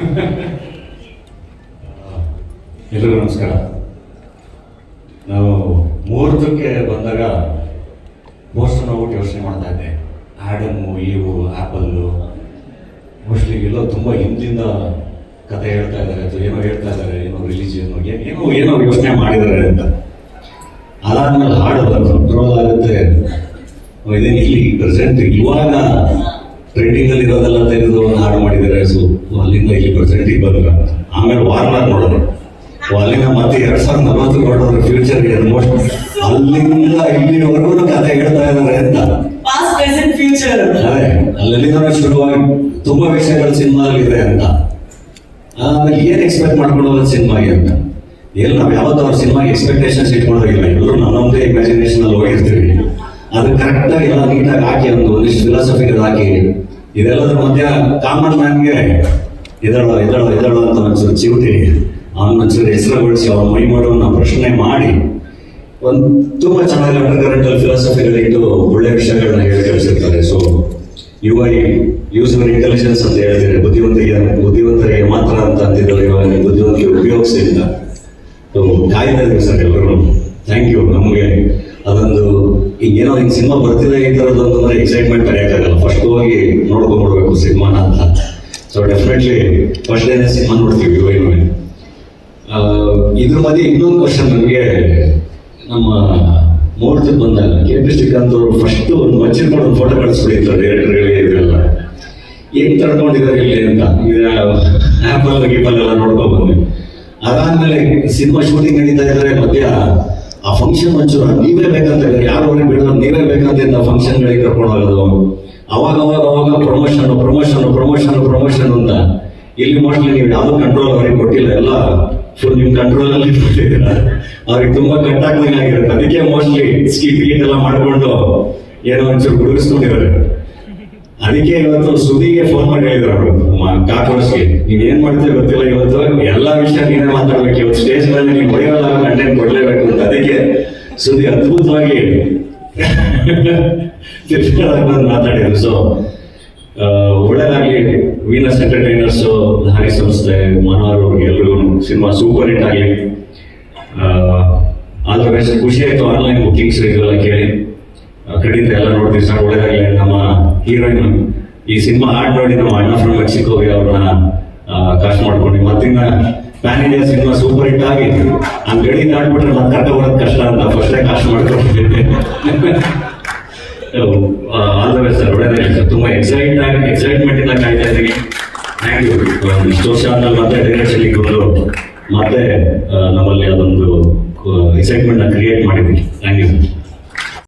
ಎಲ್ರಿಗೂ ನಮಸ್ಕಾರ. ನಾವು ಮುಹೂರ್ತಕ್ಕೆ ಬಂದಾಗ ಮೋಸ್ಟ್ ನೋಡ್ಬಿಟ್ಟು ಯೋಚನೆ ಮಾಡ್ತಾ ಇದ್ದೆ. ಆಡಮು ಇವು ಆ್ಯಪಲ್ಲು ಮೋಸ್ಟ್ಲಿ ಎಲ್ಲ ತುಂಬ ಹಿಂದಿಂದ ಕತೆ ಹೇಳ್ತಾ ಇದ್ದಾರೆ, ಅಥವಾ ಏನೋ ಹೇಳ್ತಾ ಇದ್ದಾರೆ, ಏನೋ ರಿಲಿಜಿಯನ್ ಏನೋ ಏನೋ ಯೋಚನೆ ಮಾಡಿದ್ದಾರೆ ಅಂತ. ಅದಾದ್ಮೇಲೆ ಹಾಡು ಬಂತು ಕಂಟ್ರೋಲ್ ಆಗುತ್ತೆ. ಇದೇನು ಇಲ್ಲಿ ಪ್ರೆಸೆಂಟ್ ಇವಾಗ ಟ್ರೆಂಡಿಂಗ್ ಅಲ್ಲಿ ಇರೋದೆಲ್ಲ ತೆಗೆದು ಒಂದು ಹಾಡು ಮಾಡಿದ್ದಾರೆ ಸೊ ಇಲ್ಲಿ ಪ್ರೆಸೆಂಟಿಗೆ ಬಂದ್ರ ಆಮೇಲೆ ವಾರ್ನಾಗ ನೋಡೋದು. ಅಲ್ಲಿಂದ ಮತ್ತೆ ಎರಡ್ ಸಾವಿರದ ನಲವತ್ತು ನೋಡೋದ್ರ ಫ್ಯೂಚರ್ ಆಲ್ಮೋಸ್ಟ್ ಅಲ್ಲಿಂದ ಇಲ್ಲಿವರೆಗೂ ಕತೆ ಹೇಳ್ತಾ ಇದ್ದಾರೆ ಅಂತ. ಪ್ರೆಸೆಂಟ್ ಅದೇ ಅಲ್ಲಿಂದ ಶುರುವಾಗಿ ತುಂಬಾ ವಿಷಯಗಳು ಸಿನಿಮಾದಲ್ಲಿ ಇದೆ ಅಂತ. ಆಮೇಲೆ ಏನ್ ಎಕ್ಸ್ಪೆಕ್ಟ್ ಮಾಡ್ಕೊಳ್ಳೋದು ಸಿನಿಮಾಗೆ ಅಂತ. ಎಲ್ಲಿ ನಾವು ಯಾವತ್ತೂ ಅವ್ರ ಸಿನಿಮಾಗೆ ಎಕ್ಸ್ಪೆಕ್ಟೇಷನ್ಸ್ ಇಟ್ಕೊಳ್ಳೋದಿಲ್ಲ. ಎಲ್ಲರೂ ನನ್ನೊಂದೇ ಇಮ್ಯಾಜಿನೇಷನ್ ಅಲ್ಲಿ ಹೋಗಿರ್ತೀವಿ. ಅದು ಕರೆಕ್ಟ್ ಆಗಿ ಎಲ್ಲ ನೀಟಾಗಿ ಹಾಕಿ ಒಂದು ಒಂದಿಷ್ಟು ಫಿಲಾಸಫಿಗೆ ಹಾಕಿ ಇದೆಲ್ಲದ್ರ ಮಧ್ಯ ಕಾಮನ್ ಮ್ಯಾನ್ಗೆ ಇದಳ ಇದಳ ಇದಳ ಅಂತ ಒಂಚೂರು ಚಿವುಟಿ ಅವನ ಒಂಚೂರು ಹೆಸರುಗೊಳಿಸಿ ಅವ್ರ ಮೈ ಮಾಡೋನ್ನ ಪ್ರಶ್ನೆ ಮಾಡಿ, ಒಂದು ತುಂಬಾ ಚೆನ್ನಾಗಿ ಅಂಡರ್ ಕರೆಂಟ್ ಅಲ್ಲಿ ಫಿಲಾಸಫಿಗಳಿಟ್ಟು ಒಳ್ಳೆ ವಿಷಯಗಳನ್ನ ಹೇಳಿ ಕಳಿಸಿರ್ತಾರೆ. So you I user intelligence ಅಂತ ಹೇಳ್ತಾರೆ ಬುದ್ಧಿವಂತಿಗೆ, ಬುದ್ಧಿವಂತರಿಗೆ ಮಾತ್ರ ಅಂತ ಅಂತಿದ್ದಾರೆ, ಇವಾಗ ಬುದ್ಧಿವಂತಿಗೆ ಉಪಯೋಗಿಸಿಲ್ಲ ಸೊ ಕಾಯ್ತಾ ಸರ್ ಎಲ್ಲರೂ ಥ್ಯಾಂಕ್ ಯು ನಮಗೆ ಅದೊಂದು ಈಗ ಏನೋ ಹಿಂಗೆ ಸಿನಿಮಾ ಬರ್ತಿದೆ ಈ ಥರದ್ದು ಅಂದ್ರೆ ಎಕ್ಸೈಟ್ಮೆಂಟ್ ಕರೆಯೋಕ್ಕಾಗಲ್ಲ ಫಸ್ಟ್ ಹೋಗಿ ನೋಡ್ಕೊಂಡ್ಬಿಡ್ಬೇಕು ಸಿನಿಮಾನ ಅಂತ. ಸೊ ಡೆಫಿನೆಟ್ಲಿ ಫಸ್ಟ್ ಡೇನೆ ಸಿನಿಮಾ ನೋಡ್ತೀವಿ ಐ ಇದ್ರ ಮಧ್ಯೆ ಇನ್ನೊಂದು ಕ್ವಶನ್ ನನಗೆ ನಮ್ಮ ಮುಹೂರ್ತಕ್ಕೆ ಬಂದಾಗ, ಕೆ ಪಿ ಶ್ರೀಕಾಂತ್ ಅವರು ಫಸ್ಟ್ ಒಂದು ಮಚ್ಚಿರ್ಕೊಂಡು ಒಂದು ಫೋಟೋ ಕಳಿಸ್ಬಿಟ್ಟಿರ್ತಾರೆ ಡೈರೆಕ್ಟರ್ಗಳಿಗೆ ಇದೆಲ್ಲ ಏನ್ ತಡ್ಕೊಂಡಿದ್ದಾರೆ ಇಲ್ಲಿ ಅಂತ? ಈಗ ಆಪಲ್ ಗೀಪಲ್ ಎಲ್ಲ ನೋಡ್ಕೊಂಡು ಬಂದ್ವಿ. ಅದಾದ್ಮೇಲೆ ಸಿನಿಮಾ ಶೂಟಿಂಗ್ ನಡೀತಾ ಇದ್ರೆ ಮಧ್ಯ ಆ ಫಂಕ್ಷನ್ ಒಂಚೂರು, ನೀವೇ ಬೇಕಂತ ಯಾರು ಅವ್ರಿಗೆ ಬಿಡೋದು ನೀವೇ ಬೇಕಂತ ಫಂಕ್ಷನ್ಗಳಿಗೆ ಕರ್ಕೊಂಡು ಹೋಗೋದು. ಅವಾಗ ಅವಾಗ ಅವಾಗ ಪ್ರಮೋಷನ್ ಪ್ರಮೋಷನ್ ಪ್ರಮೋಷನ್ ಪ್ರಮೋಷನ್ ಅಂತ. ಇಲ್ಲಿ ಮೋಸ್ಟ್ಲಿ ನೀವು ಯಾವುದೂ ಕಂಟ್ರೋಲ್ ಅವ್ರಿಗೆ ಕೊಟ್ಟಿಲ್ಲ, ಎಲ್ಲ ಫುಲ್ ನಿಮ್ ಕಂಟ್ರೋಲ್ ಅಲ್ಲಿ ಅವ್ರಿಗೆ ತುಂಬಾ ಕಟ್ ಆಗಿರುತ್ತೆ. ಅದಕ್ಕೆ ಮೋಸ್ಟ್ಲಿ ಸ್ಕಿಪ್ ಗೀಟ್ ಎಲ್ಲ ಮಾಡ್ಕೊಂಡು ಏನೋ ಒಂಚೂರು ಗುಡುಗಿಸ್ಕೊಂಡಿದ್ದಾರೆ ಅದಕ್ಕೆ ಇವತ್ತು ಸುದಿಗೆ ಫೋನ್ ಮಾಡಿ ಹೇಳಿದ್ರು ಅವರು. ಕಾಕ್ರೋಚ್ಗೆ ನೀವ್ ಏನ್ ಮಾಡ್ತೀವಿ ಗೊತ್ತಿಲ್ಲ ಇವತ್ತು? ಎಲ್ಲಾ ವಿಷಯ ನೀನೇ ಮಾತಾಡ್ಬೇಕು. ಇವತ್ತು ಸ್ಟೇಜ್ ಮೇಲೆ ನೀವು ಹೊಡೆಯಲ್ಲ ಕಂಟೆಂಟ್ ಕೊಡ್ಲೇಬೇಕು ಅಂತ. ಅದಕ್ಕೆ ಸುದಿ ಅದ್ಭುತವಾಗಿ ಮಾತಾಡಿದ್ರು. ಸೊ ಒಳ್ಳೇದಾಗ್ಲಿ ವೀನಸ್ ಎಂಟರ್ಟೈನರ್ಸ್ ಧಾರಿ ಸಂಸ್ಥೆ. ಮನೋಹರ್ ಅವ್ರಿಗೆ ಎಲ್ರಿಗೂ ಸಿನಿಮಾ ಸೂಪರ್ ಹಿಟ್ ಆಗಲಿ. ದ ಬೆಸ್ಟ್ ಖುಷಿ ಆಯ್ತು. ಆನ್ಲೈನ್ ಬುಕಿಂಗ್ಸ್ ಇದೆಲ್ಲ ಕೇಳಿ. ಕಡಿಂದ ಎಲ್ಲ ನೋಡ್ತೀವಿ ಸರ್. ಒಳ್ಳೇದಾಗಲಿ ನಮ್ಮ ಹೀರೋಯಿನ್ ಈ ಸಿನಿಮಾ ಹಾಡ್ ನೋಡಿ ನಮ್ಮ ಅಣ್ಣ ಫ್ರಮ್ ಮೆಕ್ಸಿಕೋಗೆ ಅವ್ರನ್ನ ಕಾಸ್ಟ್ ಮಾಡ್ಕೊಂಡು. ಮತ್ತಿನ್ನ pan India cinema super hit ಆಗಿ. ಆ ಗಡಿ ಮತ್ತೆ ಕರ್ಕ ಬರೋದು ಕಷ್ಟ ಅಂತ ಫಸ್ಟೇ ಕಾಸ್ಟ್ ಮಾಡ್ಕೊಂಡಿದ್ದೆ ಆಲ್ ದ ಬೆಸ್ಟ್ ಸರ್ ಒಳ್ಳೇದಾಗಲಿ ಸರ್ ತುಂಬಾ ಎಕ್ಸೈಟ್ ಆಗಿ ಎಕ್ಸೈಟ್ಮೆಂಟ್ ಇಂದ ಕಾಯ್ತಾ ಇದ್ದೀನಿ ಥ್ಯಾಂಕ್ ಯು ಇಷ್ಟು ವರ್ಷ ಆದ್ಮೇಲೆ ಮತ್ತೆ ಡೈರೆಕ್ಷನ್ ಬಂದು ಮತ್ತೆ ನಮ್ಮಲ್ಲಿ ಅದೊಂದು ಎಕ್ಸೈಟ್ಮೆಂಟ್ನ ಕ್ರಿಯೇಟ್ ಮಾಡಿದ್ದೀನಿ ಥ್ಯಾಂಕ್ ಯು